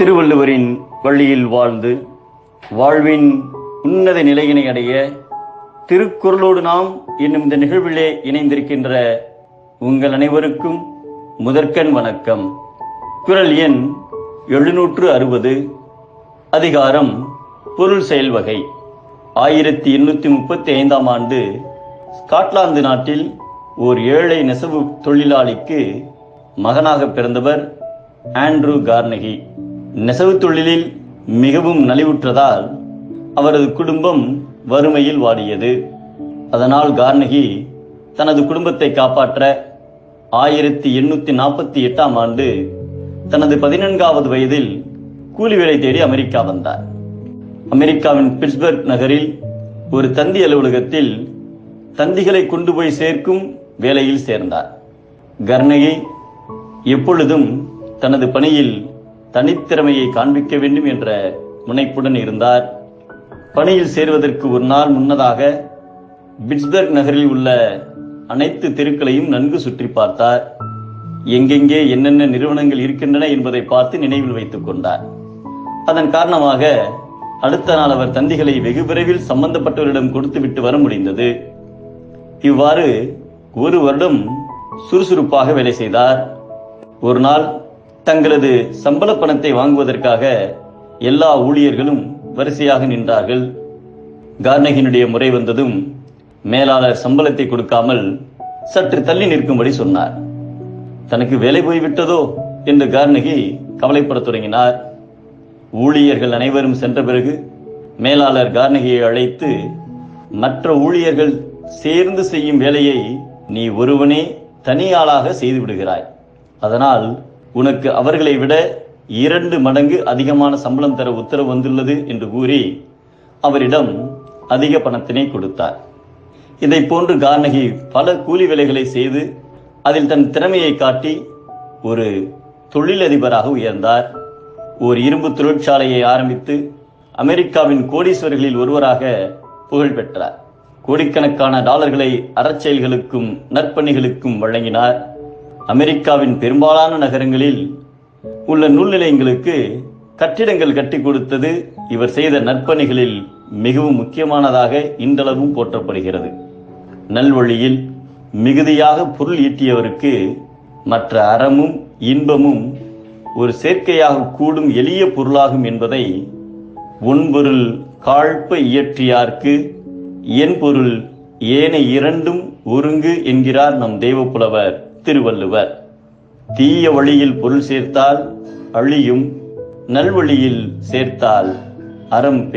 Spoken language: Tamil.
திருவள்ளுவரின் வழியில் வாழ்ந்து வாழ்வின் உன்னத நிலையினை அடைய திருக்குறளோடு நாம் என்னும் இந்த நிகழ்விலே இணைந்திருக்கின்ற உங்கள் அனைவருக்கும் முதற்கண் வணக்கம். குரல் எண் எழுநூற்று அறுபது அதிகாரம் பொருள் செயல் வகை. ஆயிரத்தி எண்ணூற்றி முப்பத்தி ஐந்தாம் ஆண்டு ஸ்காட்லாந்து நாட்டில் ஓர் ஏழை நெசவு தொழிலாளிக்கு மகனாக பிறந்தவர் ஆண்ட்ரூ கார்னகி. நெசவு தொழிலில் மிகவும் நலிவுற்றதால் அவரது குடும்பம் வறுமையில் வாடியது. அதனால் கார்னகி தனது குடும்பத்தை காப்பாற்ற ஆயிரத்தி எண்ணூத்தி நாற்பத்தி எட்டாம் ஆண்டு தனது பதினான்காவது வயதில் கூலி வேலை தேடி அமெரிக்கா வந்தார். அமெரிக்காவின் பிட்ஸ்பர்க் நகரில் ஒரு தந்தி அலுவலகத்தில் தந்திகளை கொண்டு போய் சேர்க்கும் வேலையில் சேர்ந்தார். கர்ணகி எப்பொழுதும் தனது பணியில் தனித்திறமையை காண்பிக்க வேண்டும் என்ற முனைப்புடன் இருந்தார். பணியில் சேர்வதற்கு ஒரு நாள் முன்னதாக பிட்ஸ்பர்க் நகரில் உள்ள அனைத்து தெருக்களையும் நன்கு சுற்றி பார்த்தார். எங்கெங்கே என்னென்ன நிறுவனங்கள் இருக்கின்றன என்பதை பார்த்து நினைவில் வைத்துக் கொண்டார். அதன் காரணமாக அடுத்த நாள் அவர் தந்திகளை வெகு விரைவில் சம்பந்தப்பட்டவரிடம் கொடுத்துவிட்டு வர முடிந்தது. இவ்வாறு ஒரு வருடம் சுறுசுறுப்பாக வேலை செய்தார். ஒரு நாள் தங்களது சம்பள பணத்தை வாங்குவதற்காக எல்லா ஊழியர்களும் வரிசையாக நின்றார்கள். கார்னகினுடைய முறை வந்ததும் மேலாளர் சம்பளத்தை கொடுக்காமல் சற்று தள்ளி நிற்கும்படி சொன்னார். தனக்கு வேலை போய்விட்டதோ என்று கார்னகி கவலைப்படத் தொடங்கினார். ஊழியர்கள் அனைவரும் சென்ற பிறகு மேலாளர் கார்னகியை அழைத்து மற்ற ஊழியர்கள் சேர்ந்து செய்யும் வேலையை நீ ஒருவனே தனியாளாக செய்து விடுகிறாய். அதனால் உனக்கு அவர்களை விட இரண்டு மடங்கு அதிகமான சம்பளம் தர உத்தரவு வந்துள்ளது என்று கூறி அவரிடம் அதிக பணத்தினை கொடுத்தார். இதை போன்று கார்னகி பல கூலி வேலைகளை செய்து அதில் தன் திறமையை காட்டி ஒரு தொழிலதிபராக உயர்ந்தார். ஒரு இரும்பு தொழிற்சாலையை ஆரம்பித்து அமெரிக்காவின் கோடீஸ்வரர்களில் ஒருவராக புகழ் பெற்றார். கோடிக்கணக்கான டாலர்களை அறச்செயல்களுக்கும் நற்பணிகளுக்கும் வழங்கினார். அமெரிக்காவின் பெரும்பாலான நகரங்களில் உள்ள நூல் நிலையங்களுக்கு கட்டிடங்கள் கட்டி கொடுத்தது இவர் செய்த நற்பணிகளில் மிகவும் முக்கியமானதாக இன்றளவும் போற்றப்படுகிறது. நல்வழியில் மிகுதியாக பொருள் ஈட்டியவருக்கு மற்ற அறமும் இன்பமும் ஒரு சேர்க்கையாக கூடும் எளிய பொருளாகும் என்பதை ஒன்பொருள் காழ்ப்ப இயற்றியார்க்கு என் பொருள் ஏனை இரண்டும் ஒருங்கு என்கிறார் நம் தெய்வப்புலவர். திருவள்ளுவர். தீய வழியில் பொருள் சேர்த்தால் அழியும் நல்வழியில் சேர்த்தால் அறம்